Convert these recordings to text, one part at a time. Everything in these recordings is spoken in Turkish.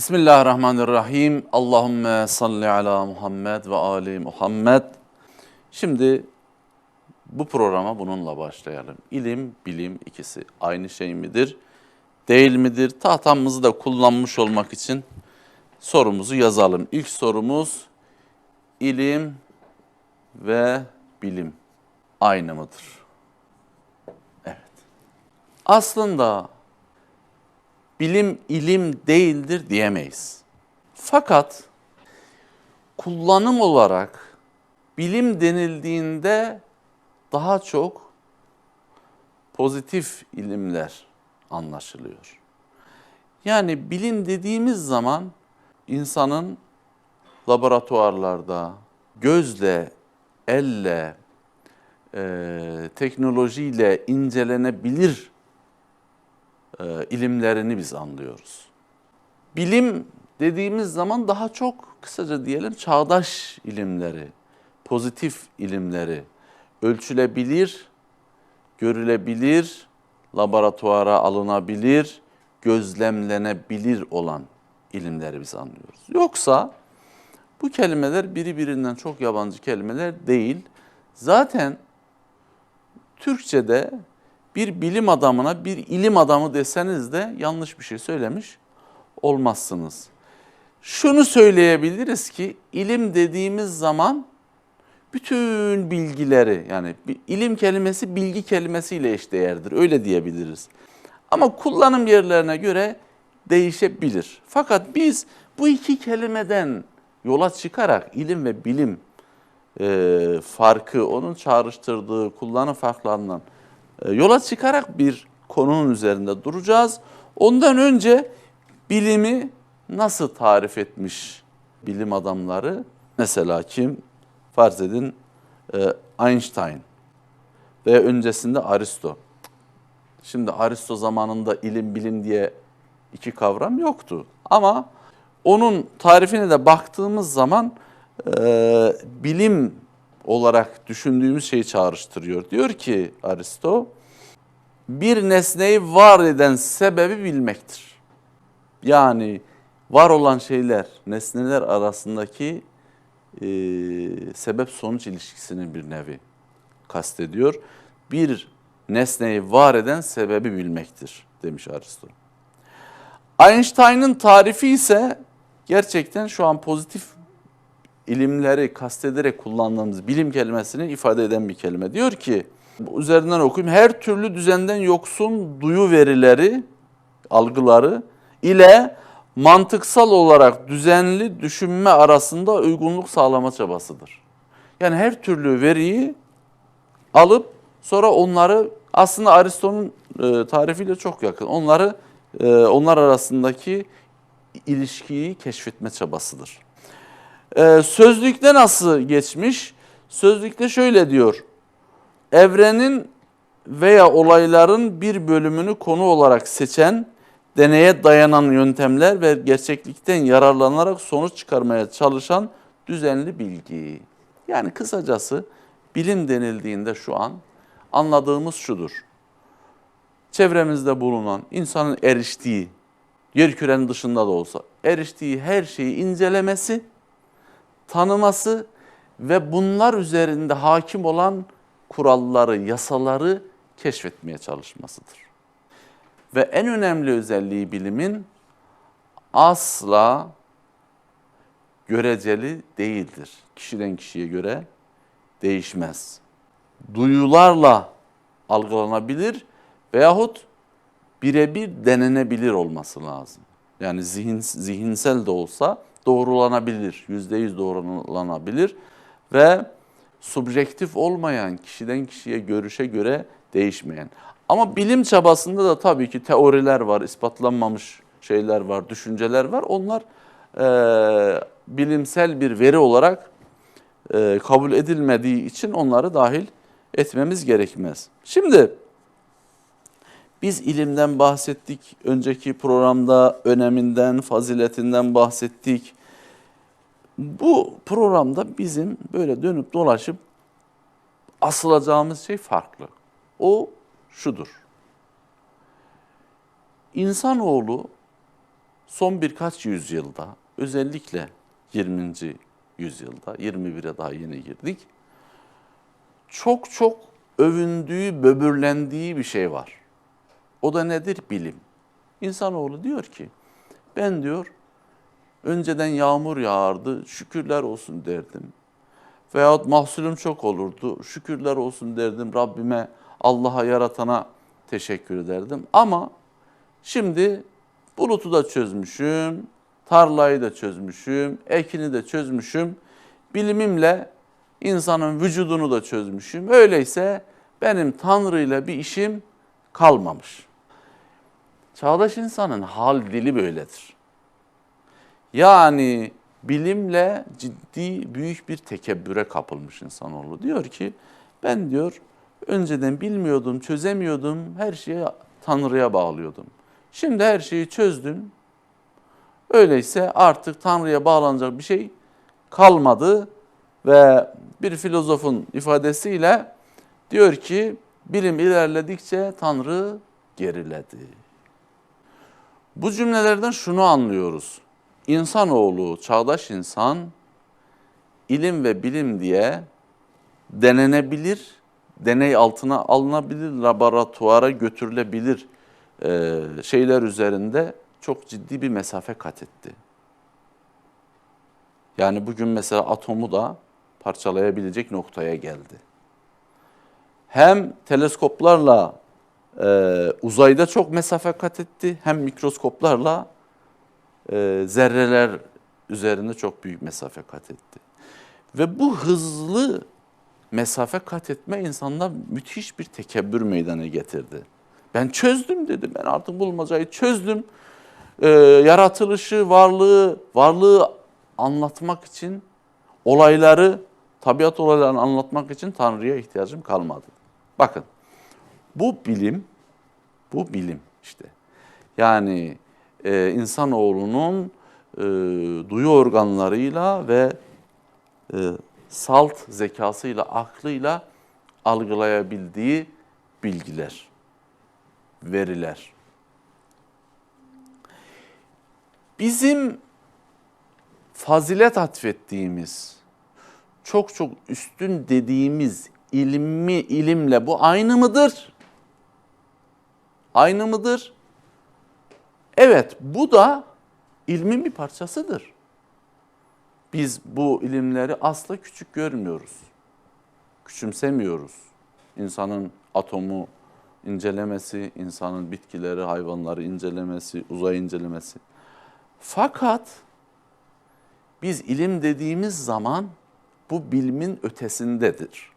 Bismillahirrahmanirrahim. Allahümme salli ala Muhammed ve ali Muhammed. Şimdi bu programa bununla başlayalım. İlim, bilim ikisi aynı şey midir? Değil midir? Tahtamızı da kullanmış olmak için sorumuzu yazalım. İlk sorumuz ilim ve bilim aynı mıdır? Evet. Aslında bilim ilim değildir diyemeyiz. Fakat kullanım olarak bilim denildiğinde daha çok pozitif ilimler anlaşılıyor. Yani bilim dediğimiz zaman insanın laboratuvarlarda gözle, elle, e, teknolojiyle incelenebilir e, ilimlerini biz anlıyoruz. Bilim dediğimiz zaman daha çok kısaca diyelim çağdaş ilimleri, pozitif ilimleri, ölçülebilir, görülebilir, laboratuvara alınabilir, gözlemlenebilir olan ilimleri biz anlıyoruz. Yoksa bu kelimeler birbirinden çok yabancı kelimeler değil. Zaten Türkçe'de bir bilim adamına bir ilim adamı deseniz de yanlış bir şey söylemiş olmazsınız. Şunu söyleyebiliriz ki ilim dediğimiz zaman bütün bilgileri yani ilim kelimesi bilgi kelimesiyle eşdeğerdir öyle diyebiliriz. Ama kullanım yerlerine göre değişebilir. Fakat biz bu iki kelimeden yola çıkarak ilim ve bilim e, farkı, onun çağrıştırdığı kullanım farklarından yola çıkarak bir konunun üzerinde duracağız. Ondan önce bilimi nasıl tarif etmiş bilim adamları? Mesela kim? Farz edin e, Einstein ve öncesinde Aristo. Şimdi Aristo zamanında ilim bilim diye iki kavram yoktu. Ama onun tarifine de baktığımız zaman e, bilim olarak düşündüğümüz şeyi çağrıştırıyor. Diyor ki Aristo, bir nesneyi var eden sebebi bilmektir. Yani var olan şeyler, nesneler arasındaki e, sebep-sonuç ilişkisinin bir nevi kastediyor. Bir nesneyi var eden sebebi bilmektir demiş Aristo. Einstein'ın tarifi ise gerçekten şu an pozitif ilimleri kastederek kullandığımız bilim kelimesini ifade eden bir kelime. Diyor ki, üzerinden okuyayım, her türlü düzenden yoksun duyu verileri, algıları ile mantıksal olarak düzenli düşünme arasında uygunluk sağlama çabasıdır. Yani her türlü veriyi alıp sonra onları aslında Aristo'nun e, tarifiyle çok yakın. Onları e, onlar arasındaki ilişkiyi keşfetme çabasıdır. Ee, sözlükte nasıl geçmiş? Sözlükte şöyle diyor. Evrenin veya olayların bir bölümünü konu olarak seçen, deneye dayanan yöntemler ve gerçeklikten yararlanarak sonuç çıkarmaya çalışan düzenli bilgi. Yani kısacası bilim denildiğinde şu an anladığımız şudur. Çevremizde bulunan, insanın eriştiği, yer kürenin dışında da olsa eriştiği her şeyi incelemesi, tanıması ve bunlar üzerinde hakim olan kuralları, yasaları keşfetmeye çalışmasıdır. Ve en önemli özelliği bilimin asla göreceli değildir. Kişiden kişiye göre değişmez. Duyularla algılanabilir veyahut birebir denenebilir olması lazım. Yani zihin, zihinsel de olsa doğrulanabilir, yüzde yüz doğrulanabilir ve subjektif olmayan kişiden kişiye görüşe göre değişmeyen. Ama bilim çabasında da tabii ki teoriler var, ispatlanmamış şeyler var, düşünceler var. Onlar e, bilimsel bir veri olarak e, kabul edilmediği için onları dahil etmemiz gerekmez. Şimdi biz ilimden bahsettik. Önceki programda öneminden, faziletinden bahsettik. Bu programda bizim böyle dönüp dolaşıp asılacağımız şey farklı. O şudur. İnsanoğlu son birkaç yüzyılda özellikle 20. yüzyılda 21'e daha yeni girdik. Çok çok övündüğü, böbürlendiği bir şey var. O da nedir? Bilim. İnsanoğlu diyor ki ben diyor önceden yağmur yağardı şükürler olsun derdim. Veyahut mahsulüm çok olurdu şükürler olsun derdim Rabbime Allah'a yaratana teşekkür ederdim. Ama şimdi bulutu da çözmüşüm, tarlayı da çözmüşüm, ekini de çözmüşüm. Bilimimle insanın vücudunu da çözmüşüm. Öyleyse benim Tanrı ile bir işim kalmamış. Çağdaş insanın hal dili böyledir. Yani bilimle ciddi büyük bir tekebbüre kapılmış insanoğlu. Diyor ki ben diyor önceden bilmiyordum, çözemiyordum, her şeyi Tanrı'ya bağlıyordum. Şimdi her şeyi çözdüm. Öyleyse artık Tanrı'ya bağlanacak bir şey kalmadı ve bir filozofun ifadesiyle diyor ki bilim ilerledikçe Tanrı geriledi. Bu cümlelerden şunu anlıyoruz. İnsanoğlu, çağdaş insan ilim ve bilim diye denenebilir, deney altına alınabilir, laboratuvara götürülebilir e, şeyler üzerinde çok ciddi bir mesafe kat etti. Yani bugün mesela atomu da parçalayabilecek noktaya geldi. Hem teleskoplarla e, uzayda çok mesafe kat etti, hem mikroskoplarla e, zerreler üzerinde çok büyük mesafe kat etti. Ve bu hızlı mesafe kat etme insanda müthiş bir tekebbür meydana getirdi. Ben çözdüm dedi. Ben artık bulmacayı çözdüm. Ee, yaratılışı, varlığı, varlığı anlatmak için olayları, tabiat olaylarını anlatmak için Tanrı'ya ihtiyacım kalmadı. Bakın bu bilim, bu bilim işte. Yani e, insanoğlunun e, duyu organlarıyla ve e, salt zekasıyla, aklıyla algılayabildiği bilgiler, veriler. Bizim fazilet atfettiğimiz, çok çok üstün dediğimiz ilmi ilimle bu aynı mıdır? Aynı mıdır? Evet, bu da ilmin bir parçasıdır. Biz bu ilimleri asla küçük görmüyoruz. Küçümsemiyoruz. İnsanın atomu incelemesi, insanın bitkileri, hayvanları incelemesi, uzay incelemesi. Fakat biz ilim dediğimiz zaman bu bilimin ötesindedir.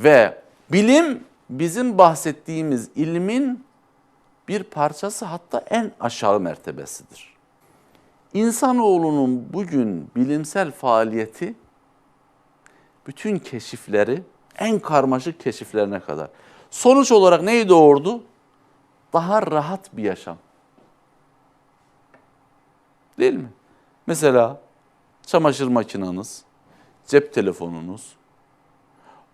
Ve bilim bizim bahsettiğimiz ilmin bir parçası hatta en aşağı mertebesidir. İnsanoğlunun bugün bilimsel faaliyeti bütün keşifleri en karmaşık keşiflerine kadar. Sonuç olarak neyi doğurdu? Daha rahat bir yaşam. Değil mi? Mesela çamaşır makinanız, cep telefonunuz,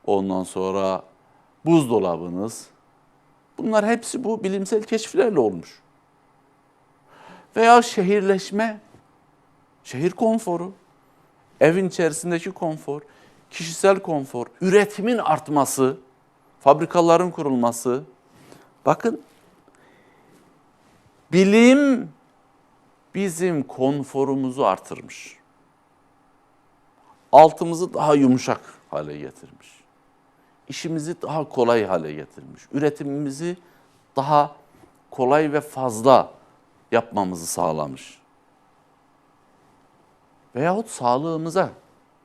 ondan sonra buzdolabınız. Bunlar hepsi bu bilimsel keşiflerle olmuş. Veya şehirleşme, şehir konforu, evin içerisindeki konfor, kişisel konfor, üretimin artması, fabrikaların kurulması. Bakın bilim bizim konforumuzu artırmış. Altımızı daha yumuşak hale getirmiş. İşimizi daha kolay hale getirmiş. Üretimimizi daha kolay ve fazla yapmamızı sağlamış. Veyahut sağlığımıza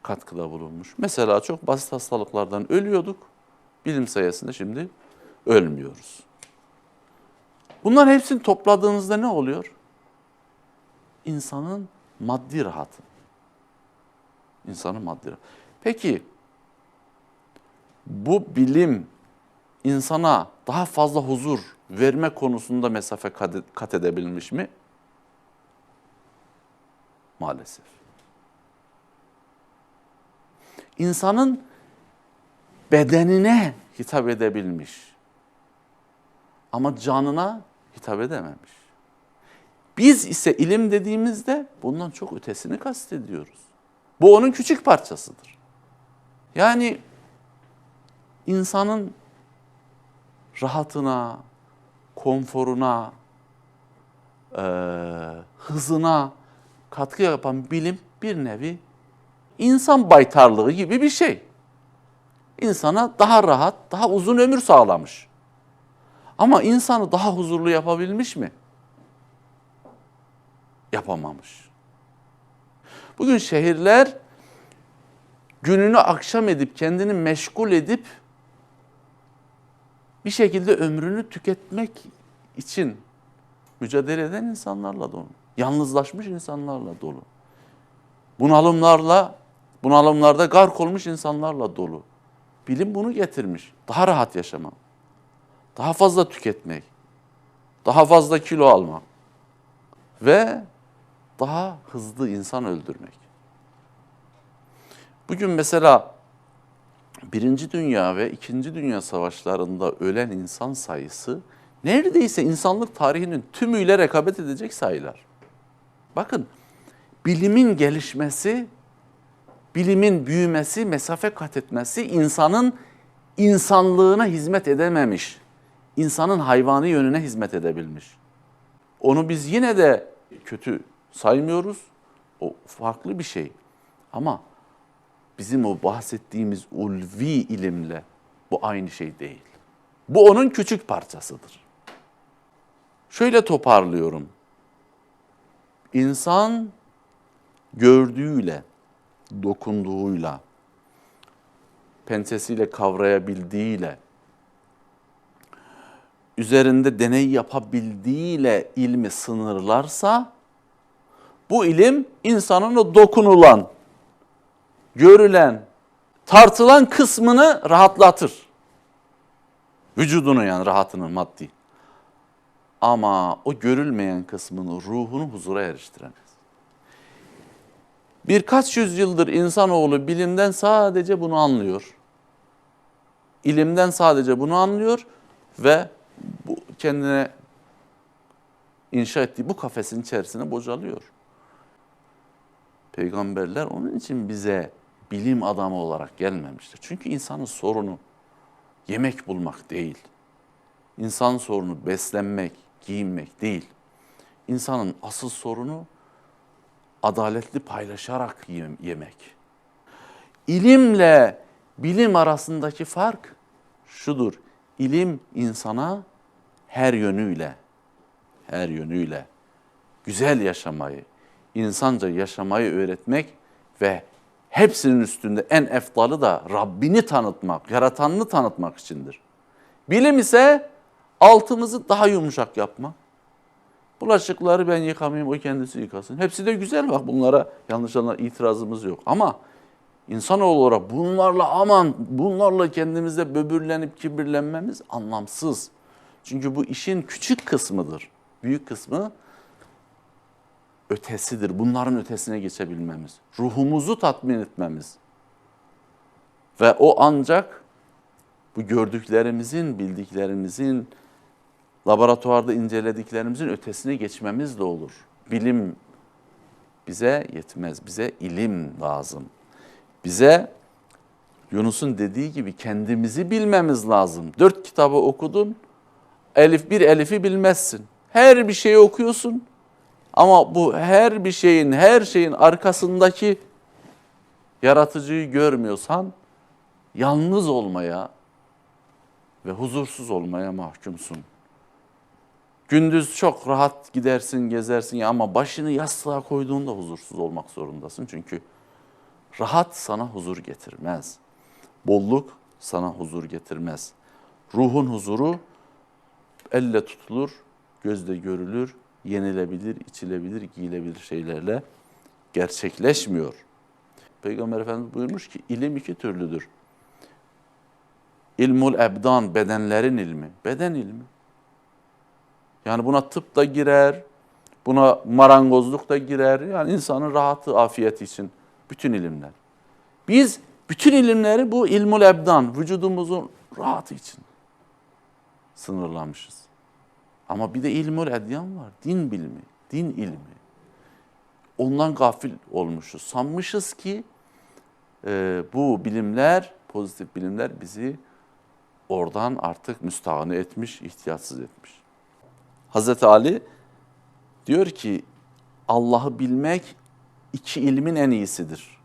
katkıda bulunmuş. Mesela çok basit hastalıklardan ölüyorduk. Bilim sayesinde şimdi ölmüyoruz. Bunların hepsini topladığınızda ne oluyor? İnsanın maddi rahatı. İnsanın maddi rahatı. Peki bu bilim insana daha fazla huzur verme konusunda mesafe kat edebilmiş mi? Maalesef. İnsanın bedenine hitap edebilmiş. Ama canına hitap edememiş. Biz ise ilim dediğimizde bundan çok ötesini kastediyoruz. Bu onun küçük parçasıdır. Yani insanın rahatına, konforuna, eee, hızına katkı yapan bilim bir nevi insan baytarlığı gibi bir şey. İnsana daha rahat, daha uzun ömür sağlamış. Ama insanı daha huzurlu yapabilmiş mi? Yapamamış. Bugün şehirler gününü akşam edip kendini meşgul edip şekilde ömrünü tüketmek için mücadele eden insanlarla dolu. Yalnızlaşmış insanlarla dolu. Bunalımlarla, bunalımlarda gark olmuş insanlarla dolu. Bilim bunu getirmiş. Daha rahat yaşamak. Daha fazla tüketmek. Daha fazla kilo almak. Ve daha hızlı insan öldürmek. Bugün mesela Birinci Dünya ve İkinci Dünya Savaşlarında ölen insan sayısı neredeyse insanlık tarihinin tümüyle rekabet edecek sayılar. Bakın bilimin gelişmesi, bilimin büyümesi, mesafe kat etmesi insanın insanlığına hizmet edememiş. insanın hayvani yönüne hizmet edebilmiş. Onu biz yine de kötü saymıyoruz. O farklı bir şey. Ama bizim o bahsettiğimiz ulvi ilimle bu aynı şey değil. Bu onun küçük parçasıdır. Şöyle toparlıyorum. İnsan gördüğüyle, dokunduğuyla, pensesiyle kavrayabildiğiyle, üzerinde deney yapabildiğiyle ilmi sınırlarsa, bu ilim insanın o dokunulan, görülen, tartılan kısmını rahatlatır. Vücudunu yani rahatını maddi. Ama o görülmeyen kısmını, ruhunu huzura eriştiremez. Birkaç yüzyıldır insanoğlu bilimden sadece bunu anlıyor. İlimden sadece bunu anlıyor ve bu kendine inşa ettiği bu kafesin içerisine bocalıyor. Peygamberler onun için bize bilim adamı olarak gelmemiştir. Çünkü insanın sorunu yemek bulmak değil. İnsan sorunu beslenmek, giyinmek değil. İnsanın asıl sorunu adaletli paylaşarak yem- yemek. İlimle bilim arasındaki fark şudur. İlim insana her yönüyle, her yönüyle güzel yaşamayı, insanca yaşamayı öğretmek ve hepsinin üstünde en eftalı da Rabbini tanıtmak, yaratanını tanıtmak içindir. Bilim ise altımızı daha yumuşak yapmak. Bulaşıkları ben yıkamayayım, o kendisi yıkasın. Hepsi de güzel bak bunlara yanlış anlar itirazımız yok. Ama insanoğlu olarak bunlarla aman, bunlarla kendimizde böbürlenip kibirlenmemiz anlamsız. Çünkü bu işin küçük kısmıdır. Büyük kısmı ötesidir. Bunların ötesine geçebilmemiz. Ruhumuzu tatmin etmemiz. Ve o ancak bu gördüklerimizin, bildiklerimizin, laboratuvarda incelediklerimizin ötesine geçmemizle olur. Bilim bize yetmez. Bize ilim lazım. Bize Yunus'un dediği gibi kendimizi bilmemiz lazım. Dört kitabı okudun, elif bir elifi bilmezsin. Her bir şeyi okuyorsun ama bu her bir şeyin, her şeyin arkasındaki yaratıcıyı görmüyorsan yalnız olmaya ve huzursuz olmaya mahkumsun. Gündüz çok rahat gidersin, gezersin ama başını yastığa koyduğunda huzursuz olmak zorundasın. Çünkü rahat sana huzur getirmez. Bolluk sana huzur getirmez. Ruhun huzuru elle tutulur, gözle görülür, yenilebilir, içilebilir, giyilebilir şeylerle gerçekleşmiyor. Peygamber Efendimiz buyurmuş ki ilim iki türlüdür. İlmul ebdan, bedenlerin ilmi, beden ilmi. Yani buna tıp da girer, buna marangozluk da girer. Yani insanın rahatı, afiyeti için bütün ilimler. Biz bütün ilimleri bu ilmul ebdan, vücudumuzun rahatı için sınırlamışız. Ama bir de ilmul edyan var, din bilimi. Din ilmi. Ondan gafil olmuşuz. Sanmışız ki e, bu bilimler, pozitif bilimler bizi oradan artık müstahane etmiş, ihtiyatsız etmiş. Hazreti Ali diyor ki Allah'ı bilmek iki ilmin en iyisidir.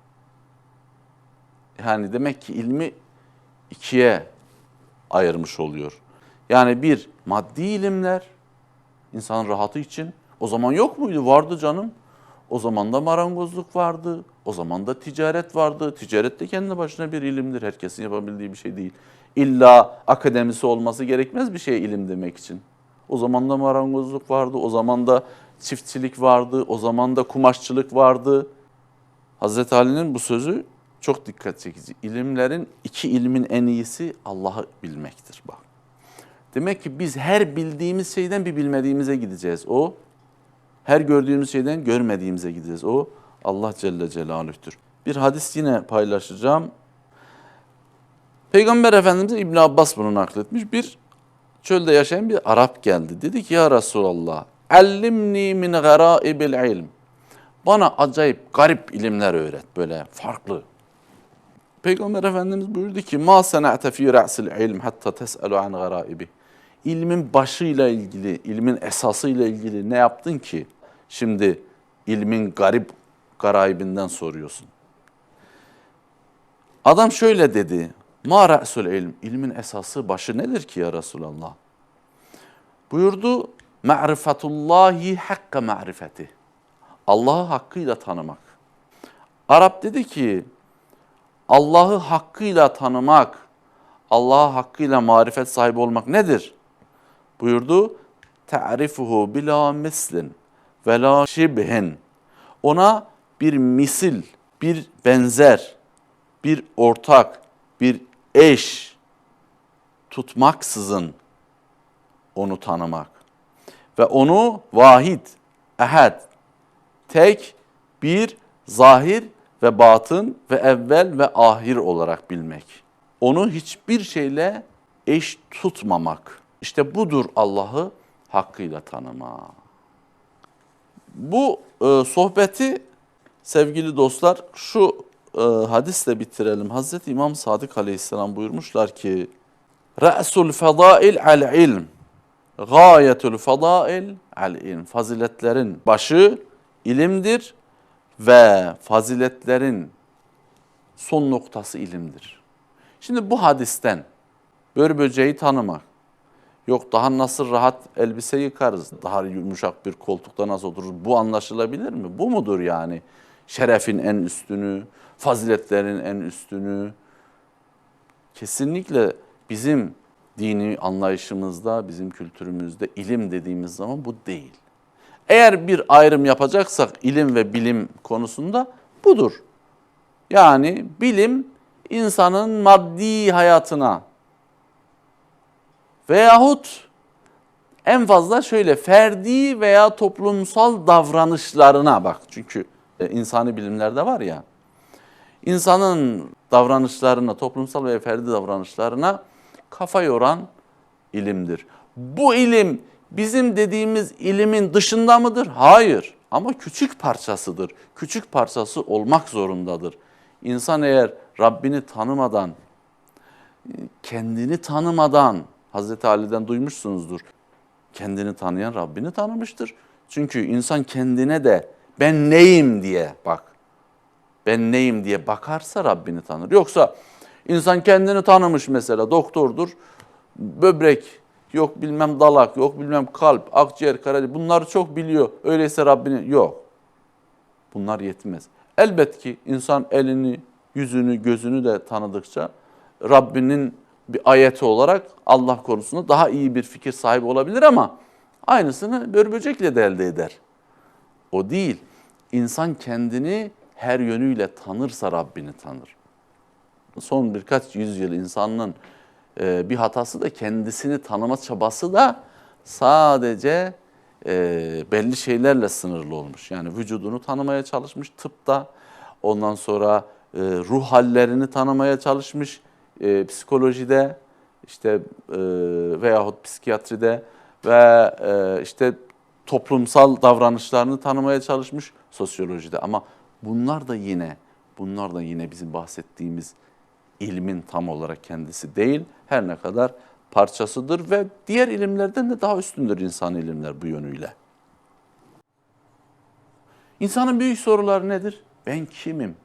Yani demek ki ilmi ikiye ayırmış oluyor. Yani bir maddi ilimler insanın rahatı için. O zaman yok muydu? Vardı canım. O zaman da marangozluk vardı. O zaman da ticaret vardı. Ticaret de kendi başına bir ilimdir. Herkesin yapabildiği bir şey değil. İlla akademisi olması gerekmez bir şey ilim demek için. O zaman da marangozluk vardı. O zaman da çiftçilik vardı. O zaman da kumaşçılık vardı. Hazreti Ali'nin bu sözü çok dikkat çekici. İlimlerin iki ilmin en iyisi Allah'ı bilmektir bak. Demek ki biz her bildiğimiz şeyden bir bilmediğimize gideceğiz. O her gördüğümüz şeyden görmediğimize gideceğiz. O Allah Celle Celaluh'tür. Bir hadis yine paylaşacağım. Peygamber Efendimiz İbn Abbas bunu nakletmiş. Bir çölde yaşayan bir Arap geldi. Dedi ki ya Resulallah, "Allimni min garaibil ilm." Bana acayip garip ilimler öğret böyle farklı. Peygamber Efendimiz buyurdu ki ma sena'te fi ra'sil ilm hatta tes'alu an garaibi. İlmin başıyla ilgili, ilmin esasıyla ilgili ne yaptın ki? Şimdi ilmin garip garaibinden soruyorsun. Adam şöyle dedi. Ma ra'sul ilm. İlmin esası başı nedir ki ya Resulallah? Buyurdu. Ma'rifetullahi hakka ma'rifeti. Allah'ı hakkıyla tanımak. Arap dedi ki Allah'ı hakkıyla tanımak, Allah'a hakkıyla marifet sahibi olmak nedir? Buyurdu. Ta'rifuhu bila mislin ve la şibhin. Ona bir misil, bir benzer, bir ortak, bir eş tutmaksızın onu tanımak. Ve onu vahid, ehad, tek, bir, zahir ve batın ve evvel ve ahir olarak bilmek. Onu hiçbir şeyle eş tutmamak. İşte budur Allah'ı hakkıyla tanıma. Bu e, sohbeti sevgili dostlar şu e, hadisle bitirelim. Hazreti İmam Sadık Aleyhisselam buyurmuşlar ki Re'sul fedail al ilm Gayetul fedail al ilm Faziletlerin başı ilimdir ve faziletlerin son noktası ilimdir. Şimdi bu hadisten börü böceği tanımak, yok daha nasıl rahat elbise yıkarız, daha yumuşak bir koltukta nasıl otururuz bu anlaşılabilir mi? Bu mudur yani? Şerefin en üstünü, faziletlerin en üstünü. Kesinlikle bizim dini anlayışımızda, bizim kültürümüzde ilim dediğimiz zaman bu değil. Eğer bir ayrım yapacaksak ilim ve bilim konusunda budur. Yani bilim insanın maddi hayatına veyahut en fazla şöyle ferdi veya toplumsal davranışlarına bak. Çünkü e, insani bilimlerde var ya. insanın davranışlarına, toplumsal ve ferdi davranışlarına kafa yoran ilimdir. Bu ilim bizim dediğimiz ilimin dışında mıdır? Hayır. Ama küçük parçasıdır. Küçük parçası olmak zorundadır. İnsan eğer Rabbini tanımadan, kendini tanımadan, Hazreti Ali'den duymuşsunuzdur. Kendini tanıyan Rabbini tanımıştır. Çünkü insan kendine de ben neyim diye bak. Ben neyim diye bakarsa Rabbini tanır. Yoksa insan kendini tanımış mesela doktordur. Böbrek, yok bilmem dalak, yok bilmem kalp, akciğer, karaciğer bunları çok biliyor. Öyleyse Rabbini yok. Bunlar yetmez. Elbet ki insan elini, yüzünü, gözünü de tanıdıkça Rabbinin bir ayeti olarak Allah konusunda daha iyi bir fikir sahibi olabilir ama aynısını börböcekle de elde eder. O değil. İnsan kendini her yönüyle tanırsa Rabbini tanır. Son birkaç yüzyıl insanın e, bir hatası da kendisini tanıma çabası da sadece e, belli şeylerle sınırlı olmuş. Yani vücudunu tanımaya çalışmış tıpta, ondan sonra e, ruh hallerini tanımaya çalışmış e, psikolojide, işte e, veyahut psikiyatride ve e, işte toplumsal davranışlarını tanımaya çalışmış sosyolojide ama bunlar da yine bunlar da yine bizim bahsettiğimiz ilmin tam olarak kendisi değil. Her ne kadar parçasıdır ve diğer ilimlerden de daha üstündür insan ilimler bu yönüyle. İnsanın büyük soruları nedir? Ben kimim?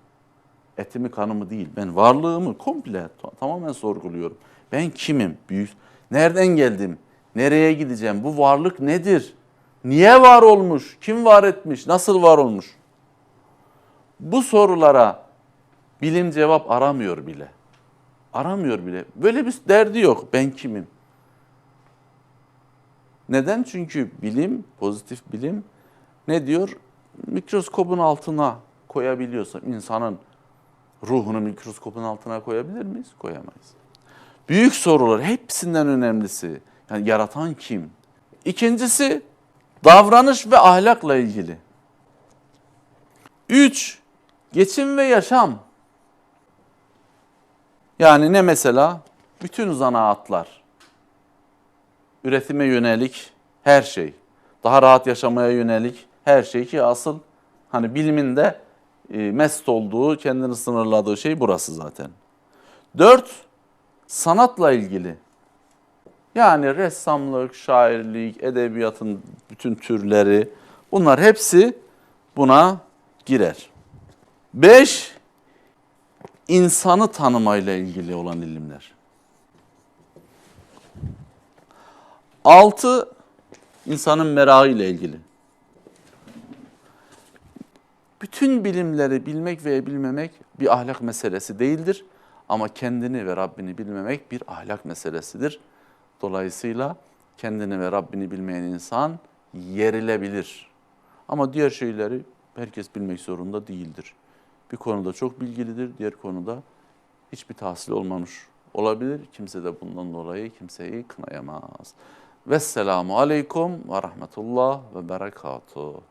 Etimi kanımı değil, ben varlığımı komple ta- tamamen sorguluyorum. Ben kimim? Büyük. Nereden geldim? Nereye gideceğim? Bu varlık nedir? Niye var olmuş? Kim var etmiş? Nasıl var olmuş? Bu sorulara bilim cevap aramıyor bile. Aramıyor bile. Böyle bir derdi yok. Ben kimim? Neden? Çünkü bilim, pozitif bilim ne diyor? Mikroskopun altına koyabiliyorsam insanın ruhunu mikroskopun altına koyabilir miyiz? Koyamayız. Büyük sorular hepsinden önemlisi. Yani yaratan kim? İkincisi davranış ve ahlakla ilgili. Üç, geçim ve yaşam. Yani ne mesela? Bütün zanaatlar, üretime yönelik her şey, daha rahat yaşamaya yönelik her şey ki asıl hani bilimin de e, mest olduğu, kendini sınırladığı şey burası zaten. Dört, sanatla ilgili. Yani ressamlık, şairlik, edebiyatın bütün türleri bunlar hepsi buna girer. Beş, insanı tanımayla ilgili olan ilimler. Altı, insanın merakı ile ilgili. Bütün bilimleri bilmek veya bilmemek bir ahlak meselesi değildir. Ama kendini ve Rabbini bilmemek bir ahlak meselesidir. Dolayısıyla kendini ve Rabbini bilmeyen insan yerilebilir. Ama diğer şeyleri herkes bilmek zorunda değildir. Bir konuda çok bilgilidir, diğer konuda hiçbir tahsil olmamış olabilir. Kimse de bundan dolayı kimseyi kınayamaz. Vesselamu aleykum ve rahmetullah ve berekatuhu.